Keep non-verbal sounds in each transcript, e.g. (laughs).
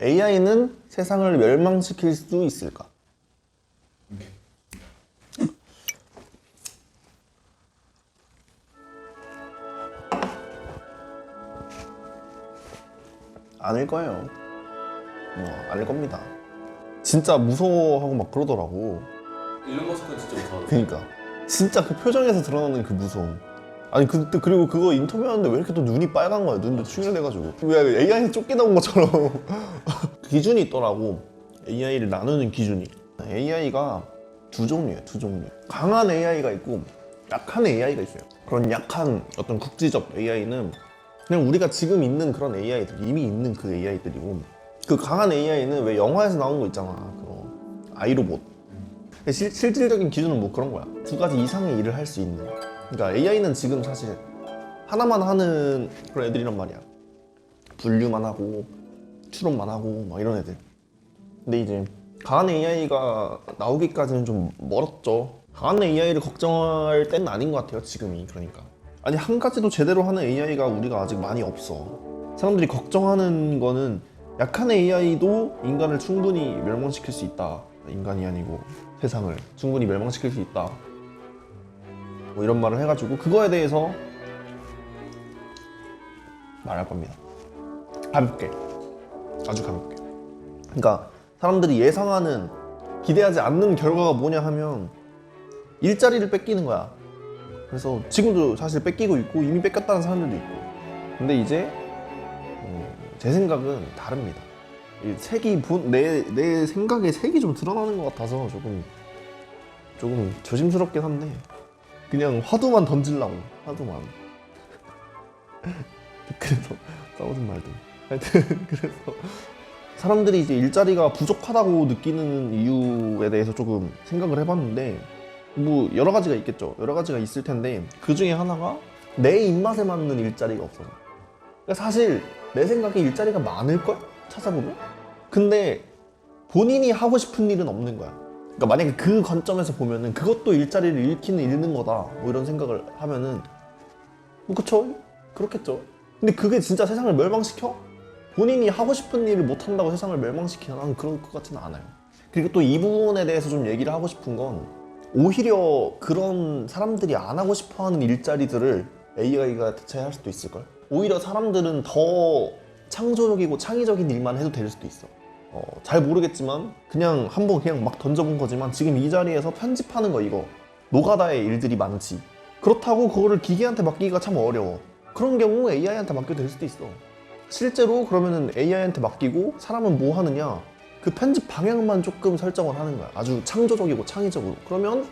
AI는 세상을 멸망시킬 수 있을까? 아닐 거예요. 뭐, 아닐 겁니다. 진짜 무서워하고 막 그러더라고. 일론 머스크는 진짜 무서워. 그니까 진짜 그 표정에서 드러나는 그 무서움 아니 그때 그리고 그거 인터뷰하는데 왜 이렇게 또 눈이 빨간 거야? 눈도 충혈돼가지고. 왜 AI에 쫓기다 온 것처럼. (laughs) 기준이 있더라고. AI를 나누는 기준이. AI가 두 종류예요 두 종류. 강한 AI가 있고 약한 AI가 있어요. 그런 약한 어떤 국지적 AI는 그냥 우리가 지금 있는 그런 AI들 이미 있는 그 AI들이고 그 강한 AI는 왜 영화에서 나오는 거 있잖아 그거. 아이로봇. 실, 실질적인 기준은 뭐 그런 거야. 두 가지 이상의 일을 할 수 있는. 그러니까 AI는 지금 사실 하나만 하는 그런 애들이란 말이야. 분류만 하고 추론만 하고 막 이런 애들. 근데 이제 강한 AI가 나오기까지는 좀 멀었죠. 강한 AI를 걱정할 때는 아닌 것 같아요. 지금이 그러니까. 아니 한 가지도 제대로 하는 AI가 우리가 아직 많이 없어. 사람들이 걱정하는 거는 약한 AI도 인간을 충분히 멸망시킬 수 있다. 인간이 아니고 세상을 충분히 멸망시킬 수 있다. 뭐 이런 말을 해가지고 그거에 대해서 말할 겁니다. 가볍게, 아주 가볍게. 그러니까 사람들이 예상하는 기대하지 않는 결과가 뭐냐 하면 일자리를 뺏기는 거야. 그래서 지금도 사실 뺏기고 있고 이미 뺏겼다는 사람들도 있고. 근데 이제 음, 제 생각은 다릅니다. 이 색이 본- 내, 내 생각에 색이 좀 드러나는 것 같아서 조금 조금 조심스럽긴 한데 그냥 화두만 던질라고. 화두만. (laughs) 그래서 싸우는 말도 하여튼 (laughs) 그래서 사람들이 이제 일자리가 부족하다고 느끼는 이유에 대해서 조금 생각을 해봤는데 뭐 여러 가지가 있겠죠. 여러 가지가 있을 텐데 그 중에 하나가 내 입맛에 맞는 일자리가 없어서. 그러니까 사실 내 생각에 일자리가 많을걸? 찾아보면? 근데 본인이 하고 싶은 일은 없는 거야 그러니까 만약에 그 관점에서 보면은 그것도 일자리를 잃기는 잃는 거다. 뭐 이런 생각을 하면은 뭐 그쵸? 그렇겠죠. 근데 그게 진짜 세상을 멸망시켜? 본인이 하고 싶은 일을 못 한다고 세상을 멸망시키나 난 그럴 것 같지는 않아요. 그리고 또 이 부분에 대해서 좀 얘기를 하고 싶은 건 오히려 그런 사람들이 안 하고 싶어 하는 일자리들을 AI가 대체할 수도 있을걸? 오히려 사람들은 더 창조적이고 창의적인 일만 해도 될 수도 있어 어, 잘 모르겠지만 그냥 한번 그냥 막 던져본 거지만 지금 이 자리에서 편집하는 거 이거 노가다의 일들이 많지. 그렇다고 그거를 기계한테 맡기기가 참 어려워. 그런 경우 AI한테 맡겨도 될 수도 있어. 실제로 그러면은 AI한테 맡기고 사람은 뭐 하느냐? 그 편집 방향만 조금 설정을 하는 거야. 아주 창조적이고 창의적으로. 그러면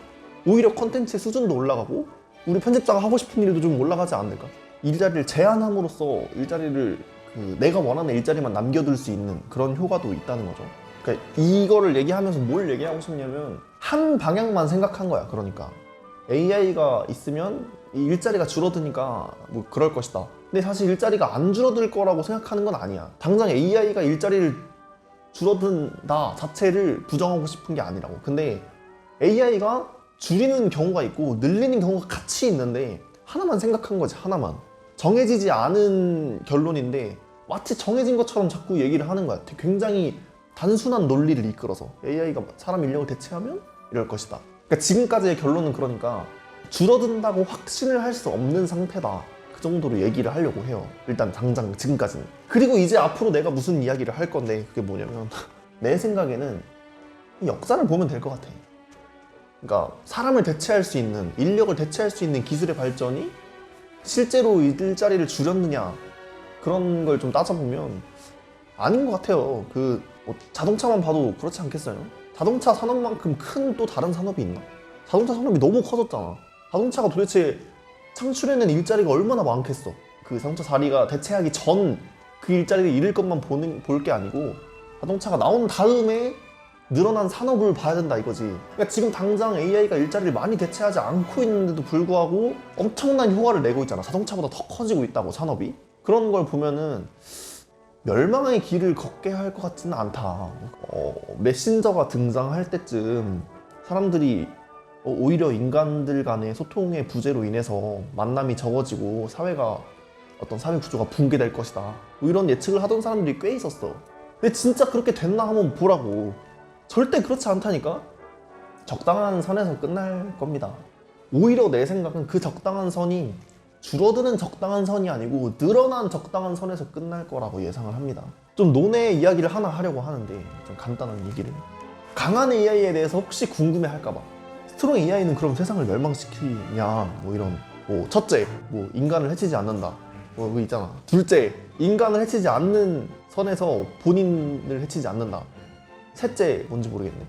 오히려 컨텐츠의 수준도 올라가고 우리 편집자가 하고 싶은 일도 좀 올라가지 않을까? 일자리를 제한함으로써 일자리를 그 내가 원하는 일자리만 남겨둘 수 있는 그런 효과도 있다는 거죠. 그러니까 이거를 얘기하면서 뭘 얘기하고 싶냐면 한 방향만 생각한 거야. 그러니까 AI가 있으면 이 일자리가 줄어드니까 뭐 그럴 것이다. 근데 사실 일자리가 안 줄어들 거라고 생각하는 건 아니야. 당장 AI가 일자리를 줄어든다 자체를 부정하고 싶은 게 아니라고. 근데 AI가 줄이는 경우가 있고 늘리는 경우가 같이 있는데 하나만 생각한 거지 하나만. 정해지지 않은 결론인데 마치 정해진 것처럼 자꾸 얘기를 하는 거야. 굉장히 단순한 논리를 이끌어서 AI가 사람 인력을 대체하면 이럴 것이다. 그러니까 지금까지의 결론은 그러니까 줄어든다고 확신을 할 수 없는 상태다. 그 정도로 얘기를 하려고 해요. 일단 당장 지금까지는. 그리고 이제 앞으로 내가 무슨 이야기를 할 건데 그게 뭐냐면 (laughs) 내 생각에는 역사를 보면 될 것 같아. 그러니까 사람을 대체할 수 있는 인력을 대체할 수 있는 기술의 발전이 실제로 일자리를 줄였느냐 그런 걸 좀 따져보면 아닌 것 같아요. 그 뭐 자동차만 봐도 그렇지 않겠어요? 자동차 산업만큼 큰 또 다른 산업이 있나? 자동차 산업이 너무 커졌잖아. 자동차가 도대체 창출해낸 일자리가 얼마나 많겠어? 그 자동차 자리가 대체하기 전 그 일자리를 잃을 것만 보는 볼 게 아니고 자동차가 나온 다음에 늘어난 산업을 봐야 된다 이거지. 그러니까 지금 당장 AI가 일자리를 많이 대체하지 않고 있는데도 불구하고 엄청난 효과를 내고 있잖아. 자동차보다 더 커지고 있다고 산업이. 그런 걸 보면은 멸망의 길을 걷게 할 것 같지는 않다. 어, 메신저가 등장할 때쯤 사람들이 어, 오히려 인간들 간의 소통의 부재로 인해서 만남이 적어지고 사회가 어떤 사회 구조가 붕괴될 것이다. 뭐 이런 예측을 하던 사람들이 꽤 있었어. 근데 진짜 그렇게 됐나 한번 보라고. 절대 그렇지 않다니까. 적당한 선에서 끝날 겁니다. 오히려 내 생각은 그 적당한 선이 줄어드는 적당한 선이 아니고 늘어난 적당한 선에서 끝날 거라고 예상을 합니다. 좀 논의 이야기를 하나 하려고 하는데 좀 간단한 얘기를. 강한 AI에 대해서 혹시 궁금해 할까봐. 스트롱 AI는 그럼 세상을 멸망시키냐 뭐 이런 뭐 첫째 뭐 인간을 해치지 않는다 뭐 그거 있잖아 둘째 인간을 해치지 않는 선에서 본인을 해치지 않는다 셋째 뭔지 모르겠네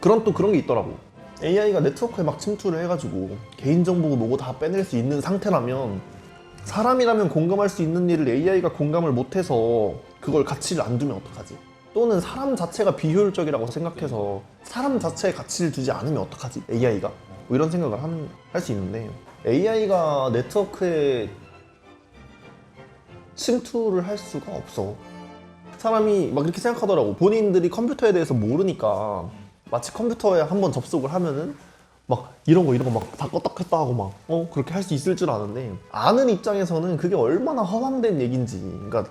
그런 또 그런 게 있더라고 AI가 네트워크에 막 침투를 해가지고 개인정보고 뭐고 다 빼낼 수 있는 상태라면 사람이라면 공감할 수 있는 일을 AI가 공감을 못해서 그걸 가치를 안 두면 어떡하지? 또는 사람 자체가 비효율적이라고 생각해서 사람 자체에 가치를 두지 않으면 어떡하지? AI가? 뭐 이런 생각을 할 수 있는데 AI가 네트워크에 침투를 할 수가 없어. 사람이 막 이렇게 생각하더라고. 본인들이 컴퓨터에 대해서 모르니까 마치 컴퓨터에 한번 접속을 하면은 막 이런 거 이런 거 막 다 껐다 하고 막 어 그렇게 할 수 있을 줄 아는데 아는 입장에서는 그게 얼마나 허황된 얘긴지. 그러니까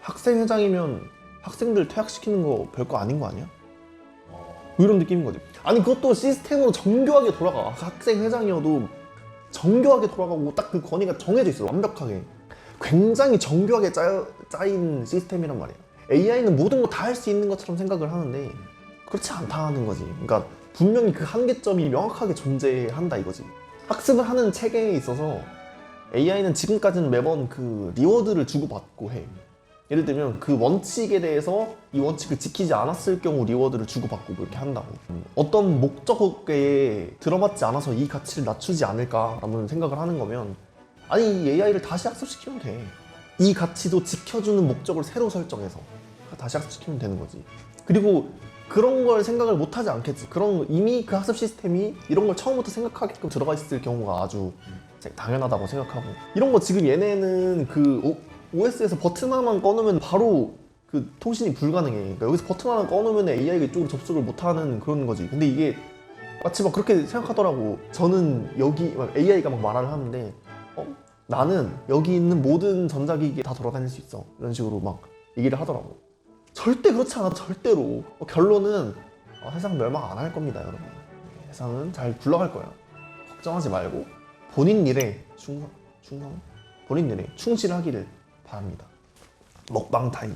학생회장이면 학생들 퇴학시키는 거 별거 아닌 거 아니야? 뭐 이런 느낌인 거지. 아니 그것도 시스템으로 정교하게 돌아가. 학생회장이어도 정교하게 돌아가고 딱 그 권위가 정해져 있어 완벽하게. 굉장히 정교하게 짜, 짜인 시스템이란 말이야 AI는 모든 거 다 할 수 있는 것처럼 생각을 하는데 그렇지 않다는 거지. 그러니까 분명히 그 한계점이 명확하게 존재한다 이거지. 학습을 하는 체계에 있어서 AI는 지금까지는 매번 그 리워드를 주고받고 해. 예를 들면 그 원칙에 대해서 이 원칙을 지키지 않았을 경우 리워드를 주고받고 뭐 이렇게 한다고. 음, 어떤 목적에 들어맞지 않아서 이 가치를 낮추지 않을까라는 생각을 하는 거면 아니 이 AI를 다시 학습시키면 돼. 이 가치도 지켜주는 목적을 새로 설정해서 다시 학습시키면 되는 거지. 그리고 그런 걸 생각을 못 하지 않겠지. 그런 이미 그 학습 시스템이 이런 걸 처음부터 생각하게끔 들어가 있을 경우가 아주 당연하다고 생각하고 이런 거 지금 얘네는 그 OS에서 버튼 하나만 꺼놓으면 바로 그 통신이 불가능해. 그러니까 여기서 버튼 하나 꺼놓으면 AI가 이쪽으로 접속을 못하는 그런 거지. 근데 이게 마치 막 그렇게 생각하더라고. 저는 여기 막 AI가 막 말을 하는데 어? 나는 여기 있는 모든 전자기기에 다 돌아다닐 수 있어. 이런 식으로 막 얘기를 하더라고. 절대 그렇지 않아. 절대로. 어, 결론은 어, 세상 멸망 안 할 겁니다, 여러분. 세상은 잘 굴러갈 거예요. 걱정하지 말고 본인 일에 충성, 충성, 본인 일에 충실하기를 바랍니다. 먹방 타임.